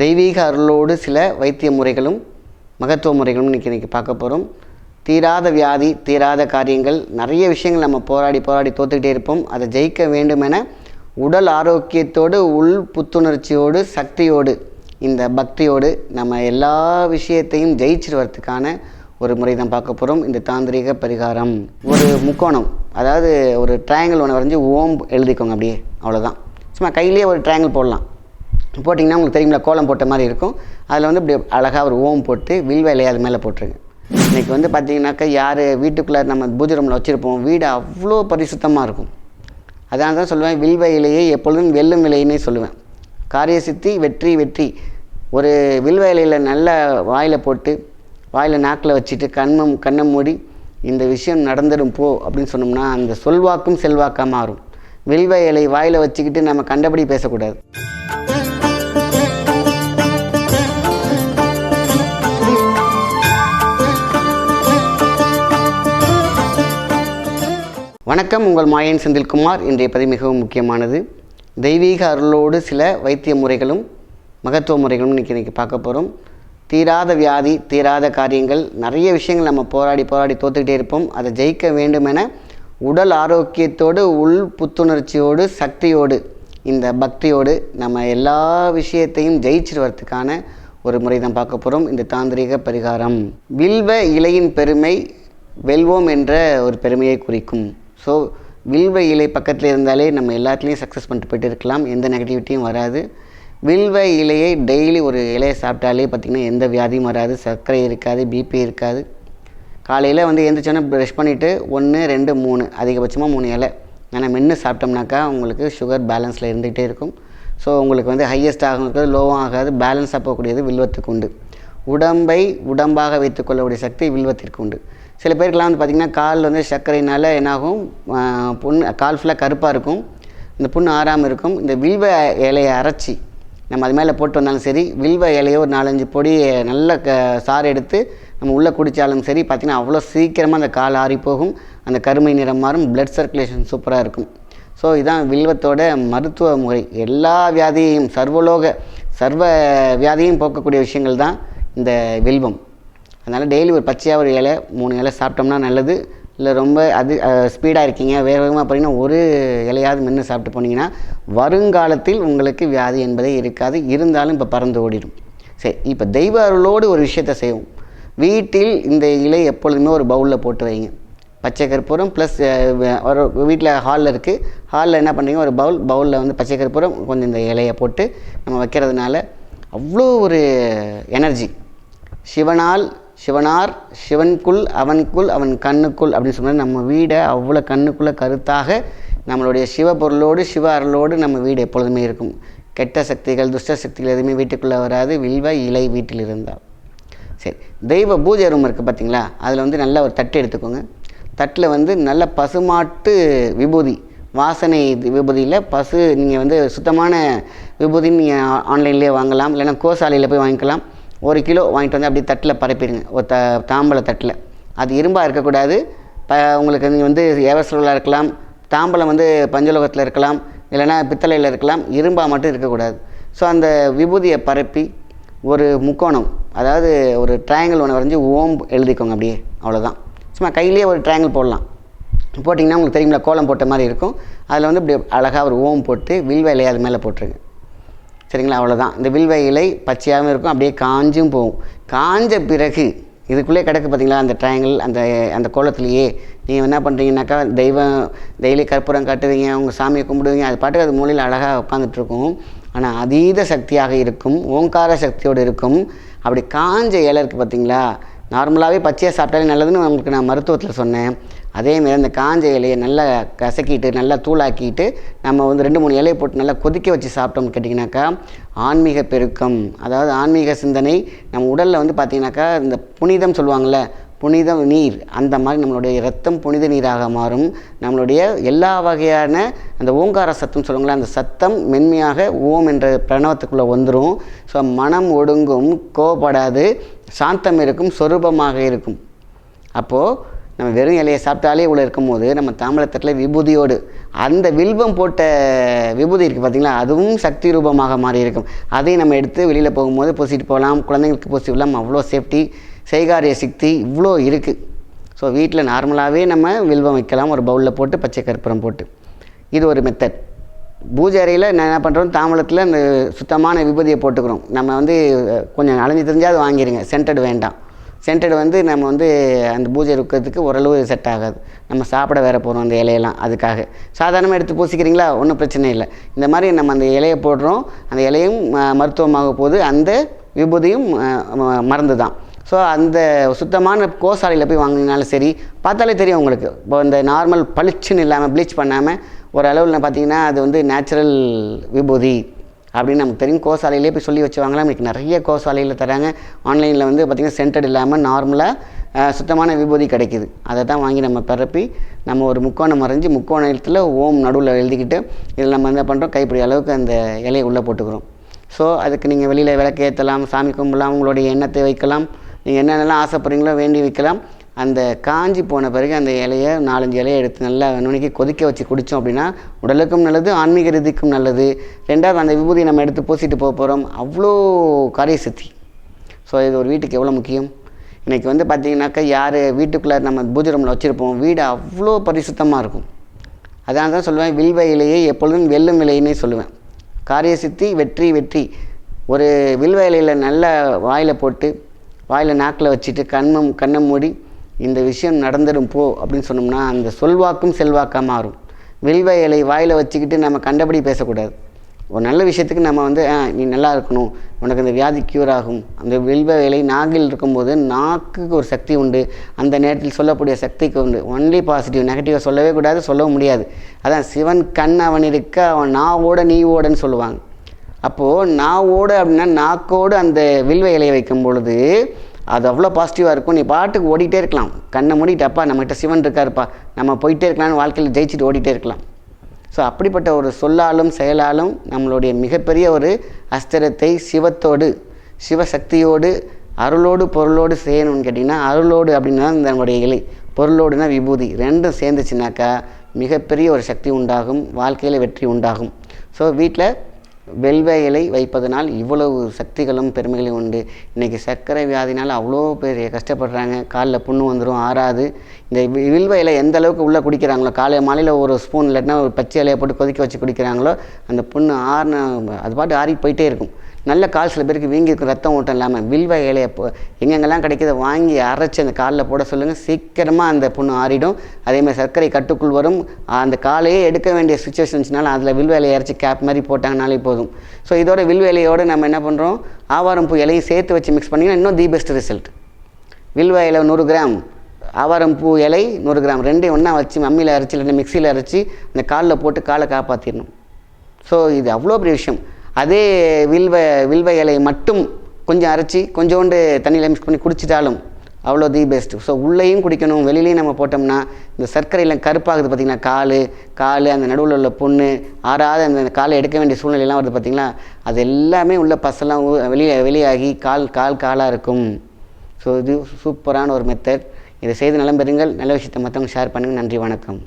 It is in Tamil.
தெய்வீக அருளோடு சில வைத்திய முறைகளும் மகத்துவ முறைகளும் இன்றைக்கி இன்றைக்கி பார்க்க போகிறோம் தீராத வியாதி தீராத காரியங்கள் நிறைய விஷயங்கள் நம்ம போராடி போராடி தோத்துக்கிட்டே இருப்போம். அதை ஜெயிக்க வேண்டுமென உடல் ஆரோக்கியத்தோடு உள் புத்துணர்ச்சியோடு சக்தியோடு இந்த பக்தியோடு நம்ம எல்லா விஷயத்தையும் ஜெயிச்சிருவதுக்கான ஒரு முறை தான் பார்க்க போகிறோம் இந்த தாந்திரிக பரிகாரம். ஒரு முக்கோணம் அதாவது ஒரு ட்ரையாங்கிள் ஒன்று வரைஞ்சி ஓம் எழுதிக்கோங்க அப்படியே அவ்வளோதான் சும்மா கையிலேயே ஒரு ட்ரையாங்கிள் போடலாம். போட்டிங்கன்னா உங்களுக்கு தெரியுங்களா கோலம் போட்ட மாதிரி இருக்கும். அதில் வந்து இப்படி அழகாக ஒரு ஓம் போட்டு வில்வ இலையை அது மேலே போட்டுருங்க. இன்றைக்கி வந்து பார்த்தீங்கன்னாக்கா யார் வீட்டுக்குள்ளே நம்ம பூஜை ரூமில் வச்சுருப்போம் வீடு அவ்வளோ பரிசுத்தமாக இருக்கும். அதனால தான் சொல்லுவேன் வில்வ இலையை எப்பொழுதும் வெல்லும் இலைன்னே சொல்லுவேன். காரிய சித்தி வெற்றி வெற்றி. ஒரு வில்வ இலையில் நல்ல வாயில் போட்டு வாயில் நாக்கில் வச்சுட்டு கண்ணம் கண்ணை மூடி இந்த விஷயம் நடந்துடும் போ அப்படின்னு சொன்னோம்னா அந்த சொல்வாக்கும் செல்வாக்காக மாறும். வில்வ இலை வாயில் வச்சுக்கிட்டு நம்ம கண்டபடி பேசக்கூடாது. வணக்கம். உங்கள் மாயன் செந்தில்குமார். இன்றைய பதிவு மிகவும் முக்கியமானது. தெய்வீக அருளோடு சில வைத்திய முறைகளும் மகத்துவ முறைகளும் இன்றைக்கி இன்றைக்கி பார்க்க போகிறோம் தீராத வியாதி தீராத காரியங்கள் நிறைய விஷயங்கள் நம்ம போராடி போராடி தோத்துக்கிட்டே இருப்போம். அதை ஜெயிக்க வேண்டுமென உடல் ஆரோக்கியத்தோடு உள் புத்துணர்ச்சியோடு சக்தியோடு இந்த பக்தியோடு நம்ம எல்லா விஷயத்தையும் ஜெயிச்சிட்டு ஒரு முறை தான் பார்க்க போகிறோம் இந்த தாந்திரிக பரிகாரம். வில்வ இலையின் பெருமை வெல்வோம் என்ற ஒரு பெருமையை குறிக்கும். ஸோ வில்வ இலை பக்கத்தில் இருந்தாலே நம்ம எல்லாத்துலேயும் சக்ஸஸ் பண்ணிட்டு போயிட்டு இருக்கலாம். எந்த நெகட்டிவிட்டியும் வராது. வில்வ இலையை டெய்லி ஒரு இலையை சாப்பிட்டாலே பார்த்திங்கன்னா எந்த வியாதியும் வராது. சர்க்கரை இருக்காது பிபி இருக்காது. காலையில் வந்து எந்திரிச்சோன்னே ப்ரஷ் பண்ணிவிட்டு ஒன்று ரெண்டு மூணு அதிகபட்சமாக மூணு இலை. ஏன்னா மென்று சாப்பிட்டோம்னாக்கா உங்களுக்கு சுகர் பேலன்ஸில் இருந்துகிட்டே இருக்கும். ஸோ உங்களுக்கு வந்து ஹையஸ்ட் இருக்காது லோவும் ஆகாது பேலன்ஸாக போகக்கூடியது வில்வத்துக்கு உண்டு. உடம்பை உடம்பாக வைத்துக்கொள்ளக்கூடிய சக்தி வில்வத்திற்கு உண்டு. சில பேருக்குலாம் வந்து பார்த்திங்கன்னா கால் வந்து சர்க்கரையினால் என்னாகும் ஆஹ் புண்ணு கால் ஃபுல்லாக கருப்பாக இருக்கும். இந்த புண்ணு ஆறாமல் இருக்கும். இந்த வில்வ இலையை அரைச்சி நம்ம அது மேலே போட்டு வந்தாலும் சரி வில்வ இலையை ஒரு நாலஞ்சு பொடி நல்ல க சாறு எடுத்து நம்ம உள்ளே குடித்தாலும் சரி பார்த்திங்கன்னா அவ்வளோ சீக்கிரமாக அந்த கால் ஆறி போகும். அந்த கருமை நிறம் மாறும் பிளட் சர்க்குலேஷன் சூப்பராக இருக்கும். ஸோ இதுதான் வில்வத்தோட மருத்துவ முறை. எல்லா வியாதியையும் சர்வலோக சர்வ வியாதியும் போக்கக்கூடிய விஷயங்கள் தான் இந்த வில்வம். அதனால் டெய்லி ஒரு பச்சையாக ஒரு இலை மூணு இலை சாப்பிட்டோம்னா நல்லது. இல்லை ரொம்ப அது ஸ்பீடாக இருக்கீங்க வேக வேகமாக போனீங்கன்னா ஒரு இலையாவது மென்று சாப்பிட்டு போனீங்கன்னா வருங்காலத்தில் உங்களுக்கு வியாதி என்பதே இருக்காது. இருந்தாலும் இப்போ பறந்து ஓடிடும். சரி இப்போ தெய்வ அருளோடு ஒரு விஷயத்தை செய்வோம். வீட்டில் இந்த இலை எப்பொழுதுமே ஒரு பவுலில் போட்டு வைங்க. பச்சை கற்பூரம் ப்ளஸ் ஒரு வீட்டில் ஹாலில் இருக்குது ஹாலில் என்ன பண்ணுறீங்க ஒரு பவுல் பவுலில் வந்து பச்சை கற்பூரம் கொஞ்சம் இந்த இலையை போட்டு நம்ம வைக்கிறதுனால அவ்வளோ ஒரு எனர்ஜி சிவனால் சிவனார் சிவனுக்குள் அவனுக்குள் அவன் கண்ணுக்குள் அப்படின்னு சொன்னால் நம்ம வீடை அவ்வளோ கண்ணுக்குள்ளே கருத்தாக நம்மளுடைய சிவ பொருளோடு சிவ அருளோடு நம்ம வீடு எப்பொழுதுமே இருக்கும். கெட்ட சக்திகள் துஷ்ட சக்திகள் எதுவுமே வீட்டுக்குள்ளே வராது. வில்வ இலை வீட்டில் இருந்தால் சரி தெய்வ பூஜை ரூம் இருக்குது பார்த்தீங்களா அதில் வந்து நல்ல ஒரு தட்டு எடுத்துக்கோங்க. தட்டில் வந்து நல்ல பசுமாட்டு விபூதி வாசனை விபூதியில் பசு நீங்கள் வந்து சுத்தமான விபூதின்னு நீங்கள் ஆன்லைன்லேயே வாங்கலாம். இல்லைன்னா கோசாலையில் போய் வாங்கிக்கலாம். ஒரு கிலோ வாங்கிட்டு வந்து அப்படியே தட்டில் பரப்பிடுங்க. ஒரு த தாம்பல தட்டில். அது இரும்பாக இருக்கக்கூடாது. ப உங்களுக்கு நீங்கள் வந்து ஏவசூலாக இருக்கலாம். தாம்பலம் வந்து பஞ்சலோகத்தில் இருக்கலாம். இல்லைன்னா பித்தளையில் இருக்கலாம். இரும்பாக மட்டும் இருக்கக்கூடாது. ஸோ அந்த விபூதியை பரப்பி ஒரு முக்கோணம் அதாவது ஒரு ட்ரையாங்கிள் ஒன்று வரைஞ்சி ஓம் எழுதிக்கோங்க அப்படியே. அவ்வளோதான் சும்மா கையிலேயே ஒரு ட்ரையாங்கிள் போடலாம். போட்டிங்கன்னா உங்களுக்கு தெரியுங்களா கோலம் போட்ட மாதிரி இருக்கும். அதில் வந்து இப்படி அழகாக ஒரு ஓம் போட்டு வில்வேலையை அது மேலே போட்டுருங்க. சரிங்களா? அவ்வளோதான் இந்த வில்வ இலை பச்சையாகவும் இருக்கும் அப்படியே காஞ்சும் போகும். காஞ்ச பிறகு இதுக்குள்ளே கிடக்கு பார்த்தீங்களா அந்த ட்ரையாங்கிள் அந்த அந்த கோலத்துலேயே. நீங்கள் என்ன பண்ணுறீங்கனாக்கா தெய்வம் டெய்லி கற்பூரம் காட்டுவீங்க உங்கள் சாமியை கும்பிடுவீங்க அது பாட்டுக்கு அது மூலையில் அழகாக உட்காந்துட்ருக்கும் ஆனால் அதீத சக்தியாக இருக்கும் ஓங்கார சக்தியோடு இருக்கும். அப்படி காஞ்ச இலை இருக்குது பார்த்தீங்களா நார்மலாகவே பச்சையாக சாப்பிட்டாலே நல்லதுன்னு உங்களுக்கு நான் மருத்துவத்தில் சொன்னேன். அதேமாரி அந்த காஞ்ச இலையை நல்லா கசக்கிட்டு நல்லா தூளாக்கிட்டு நம்ம வந்து ரெண்டு மூணு இலையை போட்டு நல்லா கொதிக்க வச்சு சாப்பிட்டோம்னு கேட்டிங்கனாக்கா ஆன்மீக பெருக்கம். அதாவது ஆன்மீக சிந்தனை நம்ம உடலில் வந்து பார்த்திங்கனாக்கா இந்த புனிதம் சொல்லுவாங்கள்ல புனித நீர் அந்த மாதிரி நம்மளுடைய ரத்தம் புனித நீராக மாறும். நம்மளுடைய எல்லா வகையான அந்த ஓங்கார சத்தம் சொல்லுவாங்களே அந்த சத்தம் மென்மையாக ஓம் என்ற பிரணவத்துக்குள்ளே வந்துடும் ஸோ மனம் ஒடுங்கும் கோவப்படாது சாந்தம் இருக்கும் சொரூபமாக இருக்கும். அப்போது நம்ம வெறும் இலையை சாப்பிட்டாலே இவ்வளோ இருக்கும்போது நம்ம தாம்பளத்தட்டில் விபூதியோடு அந்த வில்வம் போட்ட விபூதி இருக்குது பார்த்தீங்களா அதுவும் சக்தி ரூபமாக மாறி இருக்கும். அதையும் நம்ம எடுத்து வெளியில் போகும்போது பூசிட்டு போகலாம். குழந்தைங்களுக்கு பூசி விடலாம். அவ்வளோ சேஃப்டி செய்காரிய சக்தி இவ்வளோ இருக்குது ஸோ வீட்டில் நார்மலாகவே நம்ம வில்வம் வைக்கலாம். ஒரு பவுலில் போட்டு பச்சை கற்பூரம் போட்டு. இது ஒரு மெத்தட் பூஜை அறையில் நான் என்ன பண்ணுறோம் தாம்பளத்தில் அந்த சுத்தமான விபூதியை போட்டுக்கிறோம். நம்ம வந்து கொஞ்சம் அலைஞ்சு தெரிஞ்சால் அது வாங்கிடுங்க சென்டட் வேண்டாம். சென்டடு வந்து நம்ம வந்து அந்த பூஜை இருக்கிறதுக்கு ஓரளவு செட் ஆகாது. நம்ம சாப்பிட வேற போகிறோம் அந்த இலையெல்லாம் அதுக்காக. சாதாரணமாக எடுத்து பூசிக்கிறீங்களா? ஒன்றும் பிரச்சனை இல்லை. இந்த மாதிரி நம்ம அந்த இலையை போடுறோம். அந்த இலையும் மருத்துவமாக போது அந்த விபூதியும் மறந்து மருந்து தான் ஸோ அந்த சுத்தமான கோசாலையில் போய் வாங்கினாலும் சரி பார்த்தாலே தெரியும் உங்களுக்கு. இப்போ இந்த நார்மல் பளிச்சுன்னு இல்லாமல் ப்ளீச் பண்ணாமல் ஓரளவில் பார்த்தீங்கன்னா அது வந்து நேச்சுரல் விபூதி. அப்படின்னு நமக்கு தெரியும். கோசாலையிலே போய் சொல்லி வச்சு வாங்கலாம் இன்றைக்கி நிறைய கோசாலையில் தராங்க. ஆன்லைனில் வந்து பார்த்திங்கன்னா சென்டட் இல்லாமல் நார்மலாக சுத்தமான விபூதி கிடைக்குது. அதை தான் வாங்கி நம்ம பரப்பி நம்ம ஒரு முக்கோணம் மறைஞ்சு முக்கோணத்தில் ஓம் நடுவில் எழுதிக்கிட்டு இதில் நம்ம என்ன பண்ணுறோம் கைப்பிடி அளவுக்கு அந்த இலையை உள்ளே போட்டுக்கிறோம். ஸோ அதுக்கு நீங்கள் வெளியில் விளக்கு ஏற்றலாம் சாமி கும்பிடலாம் உங்களுடைய எண்ணத்தை வைக்கலாம். நீங்கள் என்னென்னலாம் ஆசைப்படுறீங்களோ வேண்டி வைக்கலாம். அந்த காஞ்சி போன பிறகு அந்த இலையை நாலஞ்சு இலையை எடுத்து நல்லா நுணுக்கி கொதிக்க வச்சு குடித்தோம் அப்படின்னா உடலுக்கும் நல்லது ஆன்மீக ரீதிக்கும் நல்லது. ரெண்டாவது அந்த விபூதியை நம்ம எடுத்து பூசிட்டு போக போகிறோம் அவ்வளோ காரிய சித்தி. ஸோ இது ஒரு வீட்டுக்கு எவ்வளோ முக்கியம்? இன்றைக்கி வந்து பார்த்தீங்கன்னாக்கா யார் வீட்டுக்குள்ளே நம்ம பூஜை ரூமில் வச்சுருப்போம் வீடு அவ்வளோ பரிசுத்தமாக இருக்கும். அதனால தான் சொல்லுவேன் வில்வ இலையை எப்பொழுதும் வெல்லும் இலைன்னே சொல்லுவேன். காரிய சித்தி வெற்றி வெற்றி. ஒரு வில்வ இலையில் நல்லா வாயில் போட்டு வாயில் நாக்கில் வச்சுட்டு கண்மும் கண்ணை மூடி இந்த விஷயம் நடந்துடும் போ அப்படின்னு சொன்னோம்னா அந்த சொல்வாக்கும் செல்வாக்காக மாறும். வில்வ இலை வாயில் வச்சுக்கிட்டு நம்ம கண்டபடி பேசக்கூடாது. ஒரு நல்ல விஷயத்துக்கு நம்ம வந்து "ஆ, நீ நல்லா இருக்கணும். உனக்கு அந்த வியாதி க்யூர் ஆகும். அந்த வில்வ இலை நாகில் இருக்கும்போது நாக்குக்கு ஒரு சக்தி உண்டு. அந்த நேரத்தில் சொல்லக்கூடிய சக்திக்கு உண்டு. ஒன்லி பாசிட்டிவ் நெகட்டிவாக சொல்லவே கூடாது சொல்லவும் முடியாது. அதான் சிவன் கண் அவன் இருக்க அவன் நாவோட நீ ஓடன்னு சொல்லுவாங்க. அப்போது நாவோட அப்படின்னா நாக்கோடு அந்த வில்வ இலையை வைக்கும் பொழுது அது அவ்வளோ பாசிட்டிவாக இருக்கும். நீ பாட்டுக்கு ஓடிட்டே இருக்கலாம். கண்ணை மூடிட்டு அப்பா நம்மகிட்ட சிவன் இருக்காருப்பா. நம்ம போயிட்டே இருக்கலாம்னு வாழ்க்கையில் ஜெயிச்சுட்டு ஓடிட்டே இருக்கலாம். ஸோ அப்படிப்பட்ட ஒரு சொல்லாலும் செயலாலும் நம்மளுடைய மிகப்பெரிய ஒரு அஸ்திரத்தை சிவத்தோடு சிவசக்தியோடு அருளோடு பொருளோடு செய்யணும்னு கேட்டிங்கன்னா அருளோடு அப்படின்னா நம்மளுடைய இலை பொருளோடுனா விபூதி. ரெண்டும் சேர்ந்துச்சுனாக்கா மிகப்பெரிய ஒரு சக்தி உண்டாகும் வாழ்க்கையில் வெற்றி உண்டாகும். ஸோ வீட்டில் வெல்வேயலை இலை வைப்பதனால் இவ்வளவு சக்திகளும் பெருமைகளும் உண்டு. இன்றைக்கி சர்க்கரை வியாதினால் அவ்வளோ பேர் கஷ்டப்படுறாங்க. காலில் புண்ணு வந்துடும் ஆறாது. இந்த வி- இலை எந்த அளவுக்கு உள்ளே குடிக்கிறாங்களோ காலை மாலையில் ஒரு ஸ்பூன் இல்லைன்னா ஒரு பச்சை இலையை போட்டு கொதிக்க வச்சு குடிக்கிறாங்களோ அந்த புண்ணு ஆறின அது பாட்டு ஆறி போயிட்டே இருக்கும். நல்ல கால் சில பேருக்கு வீங்கியிருக்கும் ரத்தம் ஓட்டம் இல்லாமல் வில்வ இலையை போ எங்கெங்கெல்லாம் கிடைக்குதோ வாங்கி அரைச்சி அந்த காலில் போட சொல்லுங்கள் சீக்கிரமாக அந்த புண்ணு ஆறிடும். அதேமாதிரி சர்க்கரை கட்டுக்குள் வரும். அந்த காலையே எடுக்க வேண்டிய சுச்சுவேஷன் இருந்துச்சுனால அதில் வில்வ இலையை அரைச்சி கேப் மாதிரி போட்டாங்கனாலே போதும். ஸோ இதோட வில்வ இலையோடு நம்ம என்ன பண்ணுறோம் ஆவாரம் பூ இலையும் சேர்த்து வச்சு மிக்ஸ் பண்ணிங்கன்னா இன்னும் தி பெஸ்ட் ரிசல்ட் வில்வ இலை நூறு கிராம் ஆவாரம் பூ இலை நூறு கிராம் ரெண்டையும் ஒன்றா வச்சு மம்மியில் அரைச்சி இல்லைன்னா மிக்சியில் அரைச்சி அந்த காலில் போட்டு காலை காப்பாற்றிடணும் ஸோ இது அவ்வளோ பெரிய விஷயம். அதே வில்வ வில்வ இலையை மட்டும் கொஞ்சம் அரைச்சி கொஞ்சோண்டு தண்ணியில் மிக்ஸ் பண்ணி குடிச்சிட்டாலும் அவ்வளோ தி பெஸ்ட் ஸோ உள்ளேயும் குடிக்கணும் வெளியிலையும் நம்ம போட்டோம்னா இந்த சர்க்கரையில் கருப்பாகுது பார்த்திங்கன்னா கால் கால் அந்த நடுவில் உள்ள புண்ணு ஆறாத அந்த காலை எடுக்க வேண்டிய சூழ்நிலையெல்லாம் வருது பார்த்திங்களா அது எல்லாமே உள்ள பசெல்லாம் வெளியே வெளியாகி கால் கால் காலாக இருக்கும். ஸோ இது சூப்பரான ஒரு மெத்தட் இதை செய்து நலம் பெறுங்கள். நல்ல விஷயத்தை மற்றவங்க ஷேர் பண்ணுங்கள் நன்றி வணக்கம்.